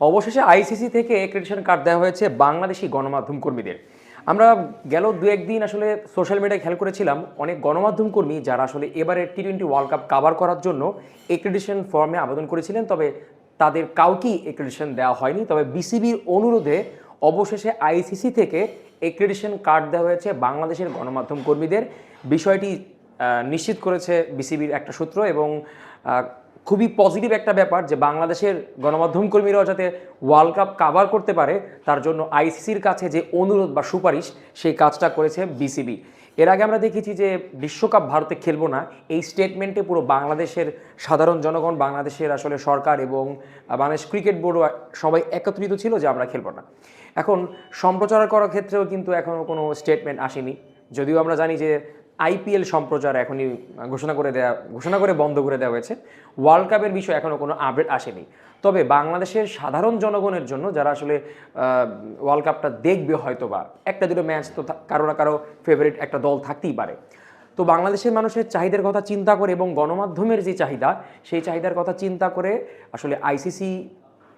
অবশেষে আইসিসি থেকে ক্রেডিশন কার্ড দেওয়া হয়েছে বাংলাদেশি গণমাধ্যম কর্মীদের। আমরা গেল দু একদিন আসলে সোশ্যাল মিডিয়ায় খেয়াল করেছিলাম, অনেক গণমাধ্যম কর্মী যারা আসলে এবারে T twenty World Cup cover করার জন্য এক্রেডিশন ফর্মে আবেদন করেছিলেন, তবে তাদের কাউকেই এক্রেডিশন দেওয়া হয়নি। তবে বিসিবির অনুরোধে অবশেষে আইসিসি থেকে এক্রেডিশন কার্ড দেওয়া হয়েছে বাংলাদেশের গণমাধ্যম কর্মীদের। বিষয়টি নিশ্চিত করেছে বিসিবির একটা সূত্র এবং খুবই পজিটিভ একটা ব্যাপার যে বাংলাদেশের গণমাধ্যম কর্মীরাও যাতে ওয়ার্ল্ড কাপ কাভার করতে পারে, তার জন্য আইসিসির কাছে যে অনুরোধ বা সুপারিশ, সেই কাজটা করেছে বিসিবি এর আগে আমরা দেখেছি যে বিশ্বকাপ ভারতে খেলব না, এই স্টেটমেন্টে পুরো বাংলাদেশের সাধারণ জনগণ, বাংলাদেশের আসলে সরকার এবং বাংলাদেশ ক্রিকেট বোর্ডও সবাই একত্রিত ছিল যে আমরা খেলব না। এখন সম্প্রচার করার ক্ষেত্রেও কিন্তু এখনও কোনো স্টেটমেন্ট আসেনি। যদিও আমরা জানি যে আইপিএল সম্প্রচার এখনই ঘোষণা করে দেওয়া ঘোষণা করে বন্ধ করে দেওয়া হয়েছে। ওয়ার্ল্ড কাপের বিষয়ে এখনও কোনো আপডেট আসেনি। তবে বাংলাদেশের সাধারণ জনগণের জন্য যারা আসলে ওয়ার্ল্ড কাপটা দেখবে হয়তো বা একটা দুটো ম্যাচ তো কারও না কারও ফেভারিট একটা দল থাকতেই পারে। তো বাংলাদেশের মানুষের চাহিদার কথা চিন্তা করে এবং গণমাধ্যমের যে চাহিদা, সেই চাহিদার কথা চিন্তা করে আসলে আইসিসি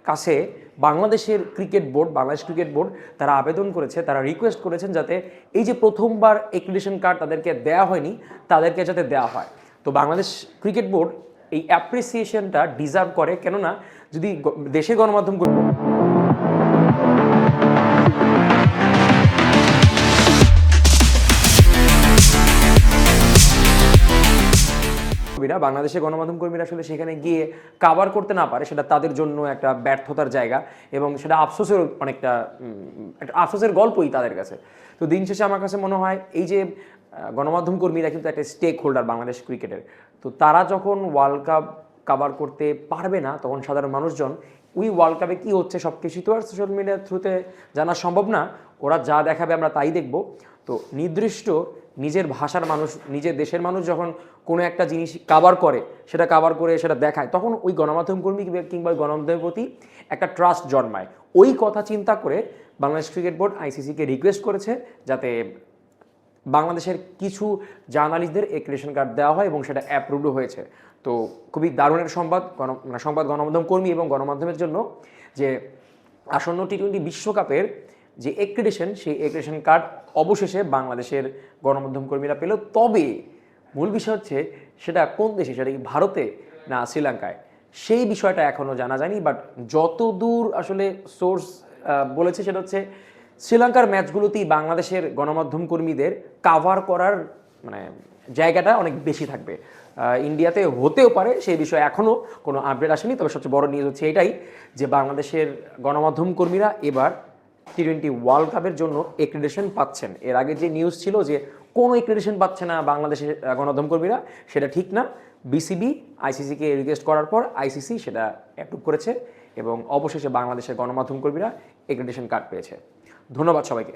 কাছে বাংলাদেশের cricket board, Bangladesh cricket board তারা আবেদন করেছে, তারা রিকোয়েস্ট করেছেন যাতে এই যে প্রথমবার এক্রিডিশন কার্ড তাদেরকে দেয়া হয়নি, তাদেরকে যাতে দেওয়া হয়। তো বাংলাদেশ ক্রিকেট বোর্ড এই অ্যাপ্রিসিয়েশনটা ডিজার্ভ করে। কেননা যদি দেশের গণমাধ্যম কর্মীরা বাংলাদেশের গণমাধ্যম কর্মীরা আসলে সেখানে গিয়ে কাভার করতে না পারে, সেটা তাদের জন্য একটা ব্যর্থতার জায়গা এবং সেটা আফসোসের অনেকটা একটা আফসোসের গল্পই তাদের কাছে। তো দিন শেষে আমার কাছে মনে হয়, এই যে গণমাধ্যম কর্মীরা কিন্তু একটা স্টেক হোল্ডার বাংলাদেশ ক্রিকেটের তো তারা যখন ওয়ার্ল্ড কাপ কাভার করতে পারবে না, তখন সাধারণ মানুষজন, ওই ওয়ার্ল্ড কাপে কী হচ্ছে সব কিছুই তো আর সোশ্যাল মিডিয়ার থ্রুতে জানা সম্ভব না ওরা যা দেখাবে আমরা তাই দেখব। তো নির্দিষ্ট নিজের ভাষার মানুষ, নিজের দেশের মানুষ যখন কোনো একটা জিনিস কাভার করে, সেটা কাভার করে, সেটা দেখায়, তখন ওই গণমাধ্যম কর্মী কিংবা- গণমাধ্যমের প্রতি একটা ট্রাস্ট জন্মায়। ওই কথা চিন্তা করে বাংলাদেশ ক্রিকেট বোর্ড আইসিসিকে রিকোয়েস্ট করেছে যাতে বাংলাদেশের কিছু জার্নালিস্টদের এক্রেশন কার্ড দেওয়া হয় এবং সেটা অ্যাপ্রুভড হয়েছে। তো খুবই দারুণের সংবাদ, গণ মানে সংবাদ গণমাধ্যম কর্মী এবং গণমাধ্যমের জন্য যে আসন্ন টি টোয়েন্টি বিশ্বকাপের যে এক্রেডিশন সেই এক্রেডিশন কার্ড অবশেষে বাংলাদেশের গণমাধ্যম কর্মীরা পেল। তবে মূল বিষয় হচ্ছে সেটা কোন দেশে? সেটা কি ভারতে না শ্রীলঙ্কায়? সেই বিষয়টা এখনও জানা যায়নি বাট যত দূর আসলে সোর্স বলেছে সেটা হচ্ছে শ্রীলঙ্কার ম্যাচগুলোতেই বাংলাদেশের গণমাধ্যম কর্মীদের কাভার করার মানে জায়গাটা অনেক বেশি থাকবে। ইন্ডিয়াতে হতেও পারে, সেই বিষয়ে এখনও কোনো আপডেট আসেনি। তবে সবচেয়ে বড় নিউজ হচ্ছে এটাই যে বাংলাদেশের গণমাধ্যম কর্মীরা এবার টি টোয়েন্টি ওয়ার্ল্ড কাপের জন্য এক্রেডেশন পাচ্ছেন। এর আগে যে নিউজ ছিল যে কোনো এক্রেডেশন পাচ্ছে না বাংলাদেশের গণমাধ্যমকর্মীরা গণমাধ্যম কর্মীরা, সেটা ঠিক না। বিসিবি আইসিসিকে রিকোয়েস্ট করার পর আইসিসি সেটা অ্যাপ্রুভ করেছে এবং অবশেষে বাংলাদেশের গণমাধ্যম কর্মীরা এক্রেডিশন কার্ড পেয়েছে। ধন্যবাদ সবাইকে।